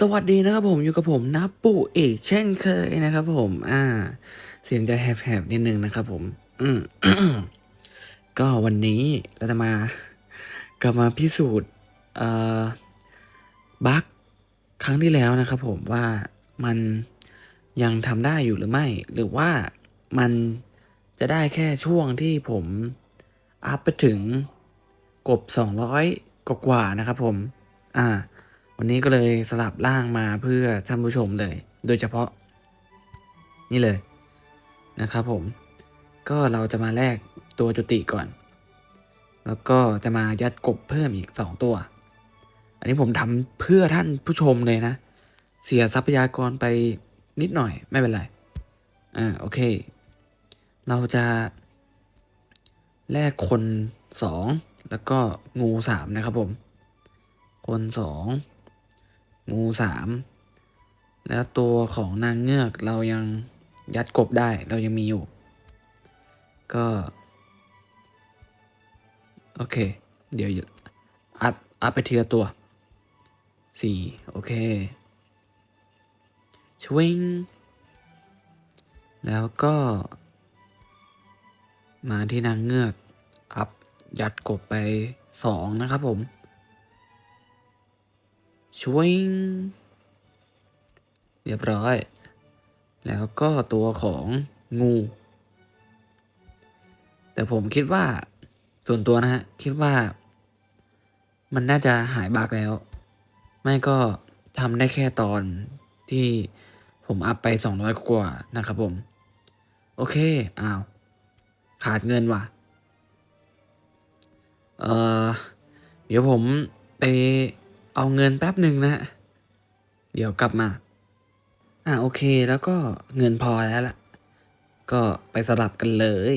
สวัสดีนะครับผมอยู่กับผมนะปู่เอกเช่นเคยนะครับผม อ่า เสียงจะแหบๆนิดนึงนะครับผม อืมก็วันนี้เราจะมากลับมาพิสูจน์เอ่อบั๊กครั้งที่แล้วนะครับผมว่ามันยังทำได้อยู่หรือไม่ หรือว่ามันจะได้แค่ช่วงที่ผมอัพไปถึงกบสองร้อยกว่านะครับผม อ่า วันนี้ก็เลยสลับร่างมาเพื่อท่านผู้ชมเลย โดยเฉพาะ นี่เลยนะครับผม ก็เราจะมาแลกตัวจุติก่อน แล้วก็จะมายัดกบเพิ่มอีกสองตัว อันนี้ผมทำเพื่อท่านผู้ชมเลยนะ เสียทรัพยากรไปนิดหน่อยไม่เป็นไร อ่าโอเค เราจะแลกคนสองแล้วก็งูสามนะครับผม คนสอ งูสามแล้วตัวของนางเงือกเรายังยัดกบได้เรายังมีอยู่ ก็ โอเค เดี๋ยวอัพอัพไปทีละตัวสี่โอเคชวิงแล้วก็ มาที่นางเงือก อัพยัดกบไปสองนะครับผม ช่วยเรียบร้อย แล้วก็ตัวของงู แต่ผมคิดว่า ส่วนตัวนะฮะ คิดว่า มันน่าจะหายบักแล้ว ไม่ก็ทำได้แค่ตอนที่ผมอัพไป 200 กว่านะครับผม โอเค อ้าว ขาดเงินว่ะ เออเดี๋ยวผมไป เอาเงินแป๊บหนึ่งนะ เดี๋ยวกลับมา อ่าโอเคแล้วก็เงินพอแล้วล่ะ ก็ไปสลับกันเลย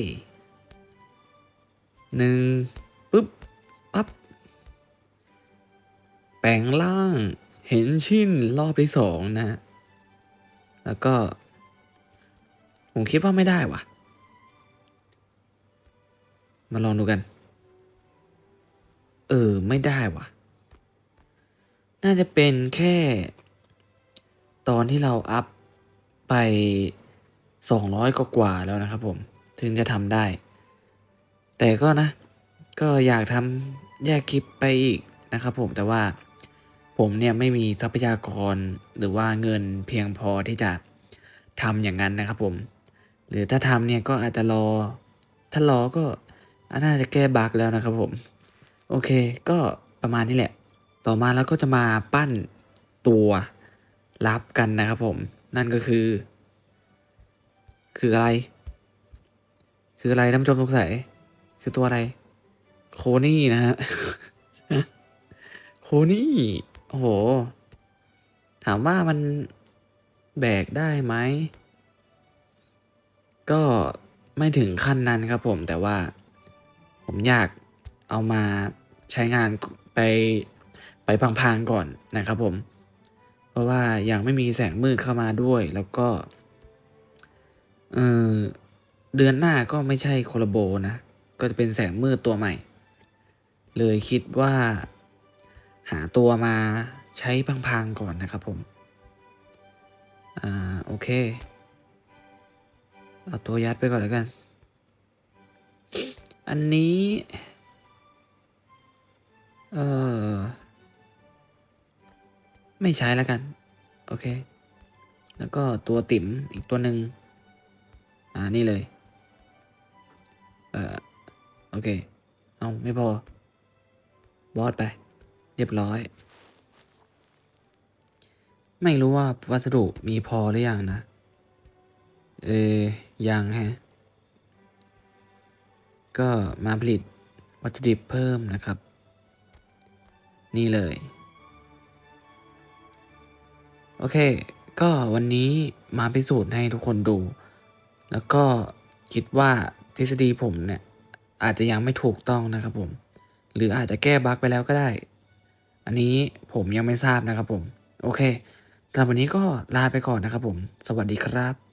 หนึ่งปุ๊บปั๊บแปลงล่าง เห็นชิ้นรอบที่สองนะฮะแล้วก็ ผมคิดว่าไม่ได้ว่ะ มาลองดูกัน เออ ไม่ได้ว่ะ น่าจะเป็นแค่ ตอนที่เราอัพไปสองร้อยกว่าแล้วนะครับผม ถึงจะทำได้ แต่ก็นะ ก็อยากทำแยกคลิปไปอีกนะครับผมแต่ว่าผมเนี่ยไม่มีทรัพยากรหรือว่าเงินเพียงพอที่จะทำอย่างนั้นนะครับผม หรือถ้าทำเนี่ยก็อาจจะรอ ถ้ารอก็น่าจะแก้บั๊กแล้วนะครับผม โอเคก็ประมาณนี้แหละ ต่อมาแล้วก็จะมาปั้นตัวรับกันนะครับผม นั่นก็คือ คืออะไร คืออะไรท่านผู้ชมสงสัย คือตัวอะไร โคนี่นะฮะ โคนี่ โอ้โห ถามว่ามันแบกได้ไหม ก็ไม่ถึงขั้นนั้นครับผม แต่ว่าผมอยากเอามาใช้งานไป ไปพังๆก่อนนะครับผม เพราะว่ายังไม่มีแสงมืดเข้ามาด้วย แล้วก็เออเดือนหน้าก็ไม่ใช่โคลโบนะ ก็จะเป็นแสงมืดตัวใหม่ เลยคิดว่า หาตัวมาใช้พังๆก่อนนะครับผม อ่า โอเค เอาตัวยัดไปก่อนแล้วกัน อันนี้ เออ ไม่ใช้แล้วกัน โอเค แล้วก็ตัวติ๋มอีกตัวหนึ่งอ่า นี่เลย เออโอเค เอาไม่พอ บอสไป เรียบร้อย ไม่รู้ว่าวัสดุมีพอหรือยังนะ เออยังฮะ ก็มาผลิตวัตถุดิบเพิ่มนะครับ นี่เลย โอเค ก็วันนี้มาพิสูจน์ให้ทุกคนดู แล้วก็คิดว่าทฤษฎีผมเนี่ย อาจจะยังไม่ถูกต้องนะครับผม หรืออาจจะแก้บั๊กไปแล้วก็ได้ อันนี้ผมยังไม่ทราบนะครับผม โอเคสำหรับวันนี้ก็ลาไปก่อนนะครับผม สวัสดีครับ